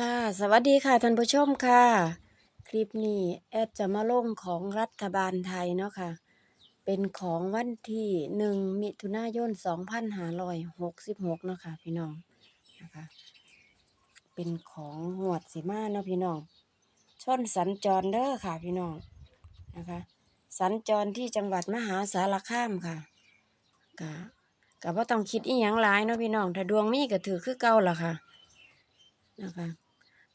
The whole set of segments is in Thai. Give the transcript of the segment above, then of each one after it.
ค่ะ สวัสดีค่ะท่านผู้ชมค่ะ คลิปนี้แอดจะมาลงของรัฐบาลไทยเนาะค่ะ เป็นของวันที่หนึ่งมิถุนายนสองพันห้าร้อยหกสิบหกเนาะค่ะพี่น้องนะคะ เป็นของหวดสีมาเนาะพี่น้อง ชนสัญจรเด้อค่ะพี่น้องนะคะ สัญจรที่จังหวัดมหาสารคามค่ะกะกะว่าต้องคิดอีหยังหลายเนาะพี่น้อง ถ้าดวงมีก็ถือคือเก่าล่ะค่ะนะคะ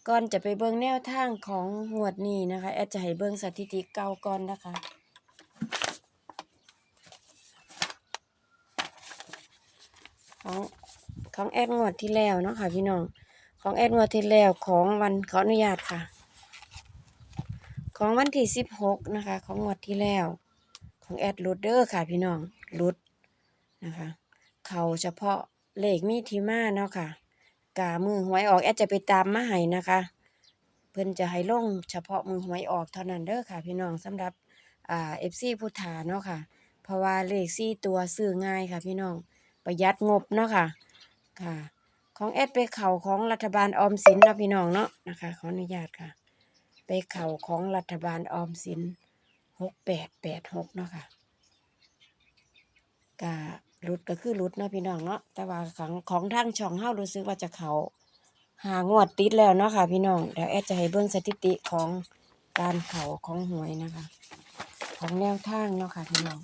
ก่อนจะไปเบิ่งแนวทางของหวดนี้นะคะ แอดจะให้เบิ่งสถิติเก่าก่อนนะคะของของแอดงวดที่แล้วเนาะค่ะพี่น้องของแอดงวดที่แล้วของวันขออนุญาตค่ะ ของวันที่สิบหกนะคะ ของงวดที่แล้ว ของแอดรูดเดอร์ค่ะพี่น้องรูดนะคะ เขาเฉพาะเลขมีที่มาเนาะค่ะ กามือหวยออกแอดจะไปตามมาให้นะคะ เพิ่นจะให้ลงเฉพาะมือหวยออกเท่านั้นเด้อค่ะ พี่น้องสำหรับอ่า FC ผู้ถาเนาะค่ะ เพราะว่าเลขสี่ตัวซื้อง่ายค่ะ พี่น้องประหยัดงบเนาะค่ะค่ะ ของแอดไปเข่าของรัฐบาลออมสินนะพี่น้องเนาะนะคะขออนุญาตค่ะ ไปเข่าของรัฐบาลออมสินหกแปดแปดหกเนาะค่ะกะ รุดก็คือรุดเนาะพี่น้องเนาะแต่ว่าของของทางช่องเฮารู้สึกว่าจะเขาหางวดติดแล้วเนาะค่ะ พี่น้องเดี๋ยวแอดจะให้เบิ่งสถิติของการเขาของหวยนะคะ ของแนวทางเนาะค่ะพี่น้อง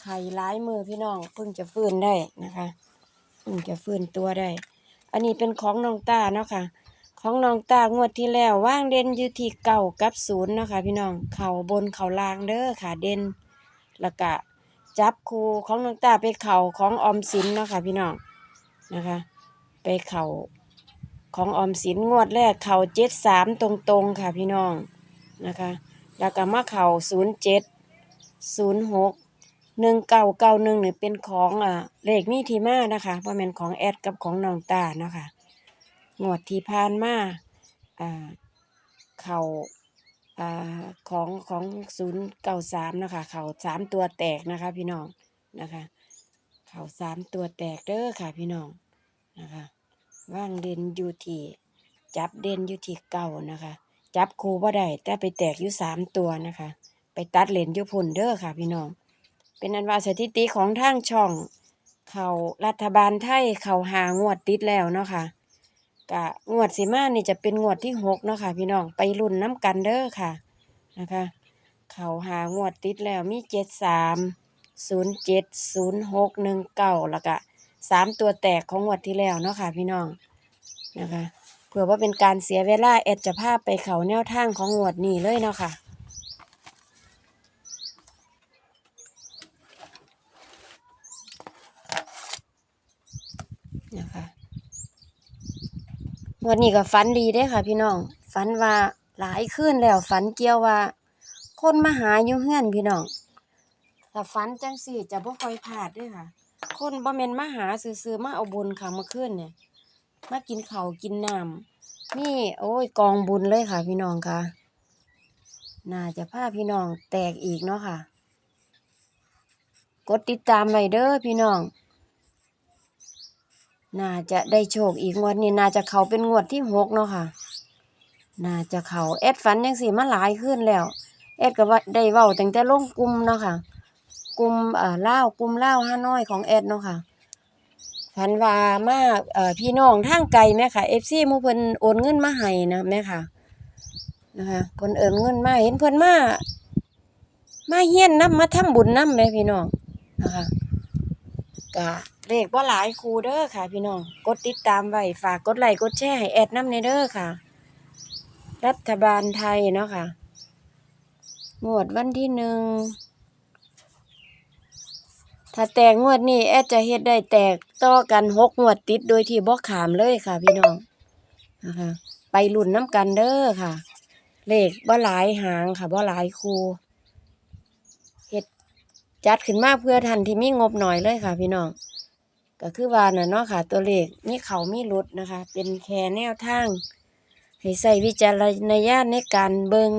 ไข่ร้ายมือพี่น้องเพิ่งจะฟื้นได้นะคะเพิ่งจะฟื้นตัวได้ อันนี้เป็นของน้องตาเนาะค่ะ ของน้องตางวดที่แล้วว่างเด่นอยู่ที่เก่ากับศูนย์เนาะค่ะพี่น้องเข่าบนเข่าล่างเด้อค่ะเด่นแล้วก็จับคูของน้องตาไปเข่าของออมสินเนาะค่ะพี่น้องนะคะ ไปเข่าของออมสินงวดแรกเข่าเจ็ดสามตรงๆค่ะพี่น้องนะคะ แล้วก็มาเข่าศูนย์เจ็ดศูนย์หกหนึ่งเก้าเก้าหนึ่งเนี่ยเป็นของอ่าเลขมีทีมานะคะเพราะเป็นของแอดกับของน้องตานะคะ งวดที่ผ่านมาเขาอ่าของของศูนย์เก้าสามนะคะ เขาสามตัวแตกนะคะ พี่น้องนะคะ เขาสามตัวแตกเด้อค่ะ พี่น้องนะคะว่างเด่นอยู่ที่จับเด่นอยู่ที่เก่านะคะ จับครูบ่ได้แต่ไปแตกอยู่สามตัวนะคะ ไปตัดเลนอยู่พุ่นเด้อค่ะ พี่น้อง เป็นอันว่าสถิติของทางช่อง เขารัฐบาลไทยเขาหางวดติดแล้วเนาะค่ะ กะงวดสีมานี่จะเป็นงวดที่หกเนาะค่ะ พี่น้องไปรุ่นน้ำกันเด้อค่ะนะคะ เขาหางวดติดแล้วมีเจ็ดสามศูนย์เจ็ดศูนย์หกหนึ่งเก้าแล้วก็สามตัวแตกของงวดที่แล้วเนาะค่ะ พี่น้องนะคะเผื่อว่าเป็นการเสียเวลาแอดจะพาไปเขาแนวทางของงวดนี้เลยเนาะค่ะ วันนี้ก็ฝันดีเด้ค่ะ พี่น้องฝันว่าหลายคืนแล้วฝันเกี่ยวว่า คนมาหาอยู่เฮือนพี่น้องถ้าฝันจังสี่จะบ่ค่อยพลาดด้อค่ะ คนบ่แม่นมาหาซื่อๆมาเอาบุญค่ะเมื่อคืนเนี่ยมากินเขากินน้ำมีโอ้ยกองบุญเลยค่ะ พี่น้องค่ะ น่าจะพาพี่น้องแตกอีกเนาะค่ะ กดติดตามไว้เด้อพี่น้อง น่าจะได้โชคอีกงวดนี้น่าจะเขาเป็นงวดที่หกเนาะค่ะ น่าจะเขาแอดฝันยังสี่มาหลายขึ้นแล้วแอดก็ว่าได้เว้าตั้งแต่ลงกลุ่มเนาะค่ะกลุ่มเอ่อเล่าวกลุ่มเล่าวห้าน้อยของแอดเนาะค่ะฝันว่ามาเอ่อพี่น้องทางไกลแม่ค่ะเอฟซีมูเพิ่นโอนเงินมาให้นะแม่ค่ะนะคะเพิ่นเอินเงินมาเห็นเพิ่นมามาเฮียนน้ำมาทำบุญน้ำแม่พี่น้องนะคะก็ เลขบ่หลายครูเด้อค่ะ พี่น้อง กดติดตามไว้ฝากกดไลค์กดแชร์ให้แอดน้ำในเด้อค่ะ รัฐบาลไทยเนาะค่ะงวดวันที่หนึ่งถ้าแตกงวดนี้แอดจะเฮ็ดได้แตกต่อกันหกงวดติดโดยที่บ่ขามเลยค่ะ พี่น้องนะคะไปลุ่นน้ำกันเด้อค่ะ เลขบ่หลายหางค่ะบ่หลายคูเฮ็ดจัดขึ้นมาเพื่อท่านที่มีงบหน่อยเลยค่ะ พี่น้อง ก็คือว่าน่ะเนาะค่ะ ตัวเลขมีเขามีหลุดนะคะ เป็นแค่แนวทาง ให้ใส่วิจารณญาณในการเบิง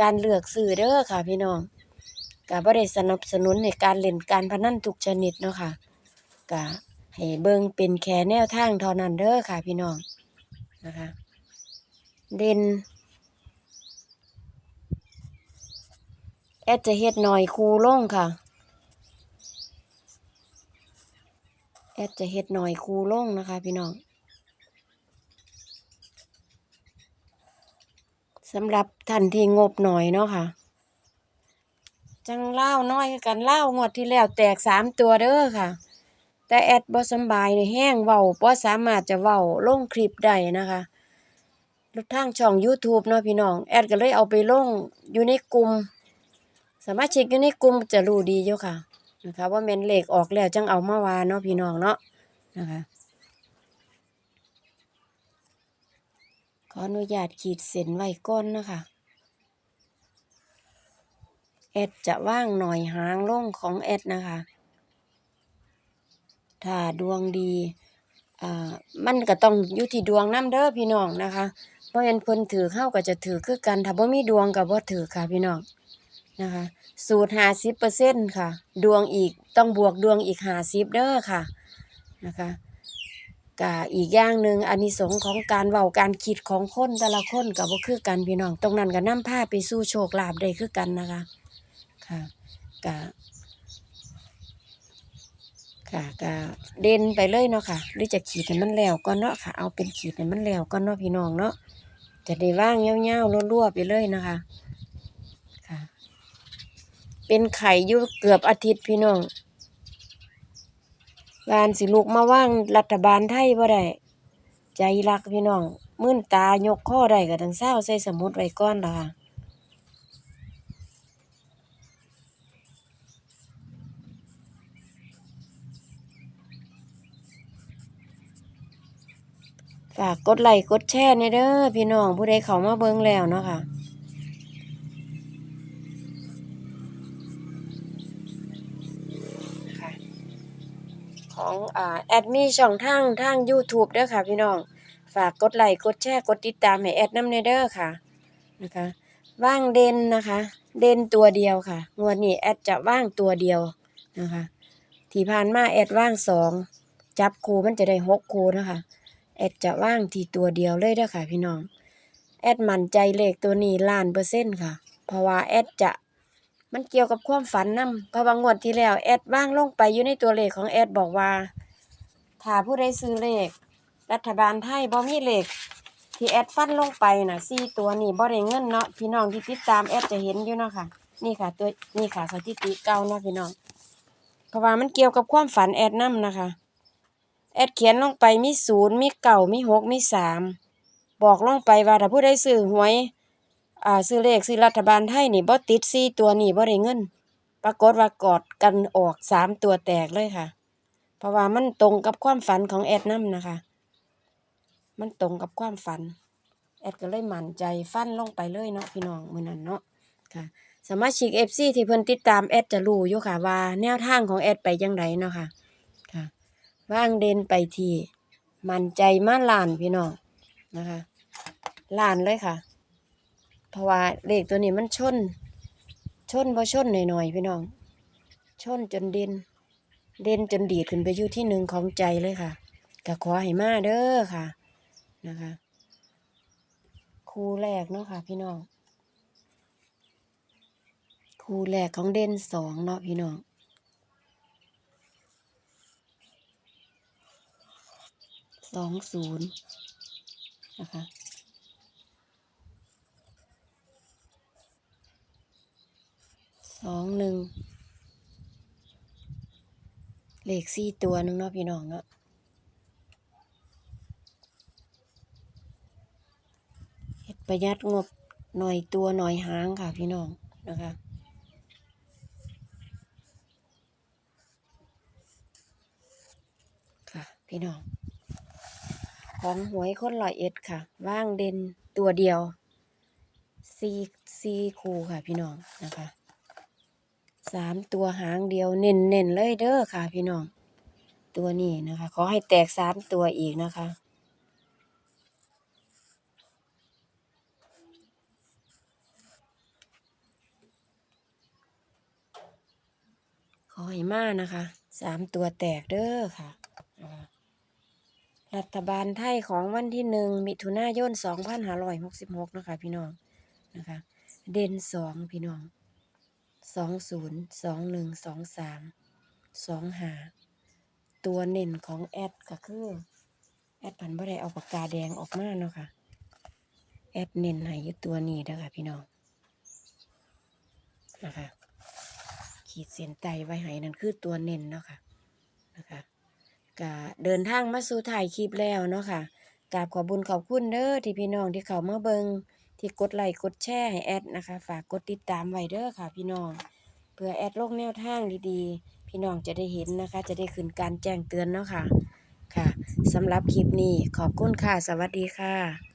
การเลือกซื้อเด้อค่ะ พี่น้องก็บ่ได้สนับสนุนในการเล่นการพนันทุกชนิดเนาะค่ะกะให้เบิงเป็นแค่แนวทางเท่านั้นเด้อค่ะ พี่น้องนะคะ เด่นแอดจะเฮ็ดหน่อยคูลงค่ะ แอดจะเฮ็ดหน่อยคูลงนะคะ พี่น้องสำหรับท่านที่งบหน่อยเนาะค่ะ จังเล่าน้อยกันเล่างวดที่แล้วแตกสามตัวเด้อค่ะ แต่แอดบ่สบายในแห้งเว้าบ่สามารถจะเว้าลงคลิปได้นะคะทางช่อง YouTube เนาะพี่น้อง แอดก็เลยเอาไปลงอยู่ในกลุ่มสมาชิกอยู่ในกลุ่มจะรู้ดีอยู่ค่ะ นะคะว่าแม่นเหลขออกแล้วจังเอามาวาเนาะพี่น้องเนาะนะคะขออนุญาตขีดเส้นไว้ก่อนนะคะแอดจะว่างหน่อยหางล่งของแอดนะคะ ถ้าดวงดีอ่ามันก็ต้องอยู่ที่ดวงน้ำเด้อพี่น้องนะคะเพราะงั้นเพิ่นถือเข้าก็จะถือคือกันถ้าบ่มีดวงก็บ่ถือค่ะพี่น้อง นะคะ สูตรห้าสิบเปอร์เซ็นต์ค่ะ ดวงอีกต้องบวกดวงอีกห้าสิบเด้อค่ะนะคะกะอีกอย่างหนึ่งอานิสงส์ของการเว้าการคิดของคนแต่ละคนก็บ่คือกันพี่น้อง ตรงนั้นก็นำพาไปสู่โชคลาภได้คือกันนะคะค่ะกะค่ะก็เด่นไปเลยเนาะค่ะ หรือจะขีดให้มันแล้วก็เนาะค่ะ เอาเป็นขีดให้มันแล้วก็เนาะพี่น้องเนาะจะได้ว่างเงี้ยวๆรั่วๆไปเลยนะคะ เป็นไข่อยู่เกือบอาทิตย์พี่น้องการสิลูกมาว่างรัฐบาลไทยบ่ได้ใจรักพี่น้องมื่นตายกข้อได้ก็ต้งเศร้าใส่สมุดไว้ก่อนละค่ะฝากกดไลค์กดแชร์ในเด้อพี่น้องผู้ใดเขามาเบิ่งแล้วเนาะคะค่ะ ของอ่าแอดมีช่องทางทาง YouTube เด้อค่ะพี่น้อง ฝากกดไลค์กดแชร์กดติดตามให้แอดน้ำในเด้อค่ะนะคะว่างเด่นนะคะ เด่นตัวเดียวค่ะ งวดนี้แอดจะว่างตัวเดียวนะคะ ที่ผ่านมาแอดว่างสองจับคูมันจะได้หกคูนะคะแอดจะว่างที่ตัวเดียวเลยเด้อค่ะพี่น้องแอดมั่นใจเลขตัวนี้ล้านเปอร์เซ็นต์ค่ะ เพราะว่าแอดจะ มันเกี่ยวกับความฝันนํเพราะว่างวดที่แล้วแอดว่างลงไปอยู่ในตัวเลขของแอดบอกว่า ถ้าผู้ใดซื้อเลข รัฐบาลไทยบ่มีเลขที่แอดฟันลงไปน่ะสี่ตัวนี่บ่ได้เงินเนาะพี่น้องที่ติดตามแอดจะเห็นอยู่เนาะค่ะ นี่ค่ะตัวนี่ค่ะสถิติเก่าเนาะพี่น้องเพราะว่ามันเกี่ยวกับความฝันแอดนํนะคะ แอดเขียนลงไปมีศูนย์มีเก่ามีหกมีสามบอกลงไปว่าถ้าผู้ใดซื้อหวย อ่าซื้อเลขซื้อรัฐบาลไทยนี่บ่ติดสี่ตัวนี่บ่ได้เงิน ปรากฏว่ากอดกันออกสามตัวแตกเลยค่ะ เพราะว่ามันตรงกับความฝันของแอดนํนะคะ มันตรงกับความฝัน แอดก็เลยมั่นใจฟันลงไปเลยเนาะพี่น้องมือนั้นเนาะค่ะสมาชิก FC ที่เพิ่นติดตามแอดจะรู้อยู่ค่ะว่าแนวทางของแอดไปจังไดเนาะค่ะค่ะว่างเด่นไปทีมั่นใจมาล้านพี่น้องนะคะล้านเลยค่ะ เพราะว่าเลขตัวนี้มันชน ชนบ่ชนหน่อยๆพี่น้อง ชนจนเด่นเด่นจนดีดขึ้นไปอยู่ที่หนึ่งของใจเลยค่ะก็ขอให้มาเด้อค่ะนะคะคู่แรกเนาะค่ะ พี่น้องคู่แรกของเด่นสองเนาะพี่น้องสองศูนย์นะคะ สองหนึ่งเลขสี่ตัวหนึงเนาะพี่น้องเนาะเฮ็ดประหยัดงบหน่อยตัวหน่อยหางค่ะพี่น้องนะคะค่ะพี่น้อง ของหวยคนร้อยเอ็ดค่ะ ว่างเด่นตัวเดียวซีซีคูค่ะพี่น้องนะคะ สามตัวหางเดียวเน้นเน้นเลยเด้อค่ะ พี่น้อง ตัวนี้นะคะ ขอให้แตกสามตัวอีกนะคะ ขอให้มานะคะ สามตัวแตกเด้อค่ะนะคะรัฐบาลไทยของวันที่หนึ่งมิถุนายนสองพันห้าร้อยหกสิบหกนะคะ พี่น้องนะคะ เด่นสองพี่น้อง สองศูนย์สองหนึ่งสองสามสองหาตัวเน่นของแอดก็คือแอดผันบ่ได้เอาปากกาแดงออกมาเนาะค่ะแอดเน้นให้ยู่ตัวนี้เด้อค่ะพี่น้องนะคะขีดเส้นใต้ไว้ให้นั่นคือตัวเน้นเนาะค่ะนะคะก็เดินทางมาสู่ถ่ายคลิปแล้วเนาะค่ะกราบขอบุญขอบคุณเด้อที่พี่น้องที่เขามาเบิง ที่กดไลค์กดแชร์ให้แอดนะคะ ฝากกดติดตามไว้เด้อค่ะ พี่น้อง เพื่อแอดลงแนวทางดีๆ พี่น้องจะได้เห็นนะคะ จะได้ขึ้นการแจ้งเตือนเนาะค่ะ ค่ะสำหรับคลิปนี้ขอบคุณค่ะ สวัสดีค่ะ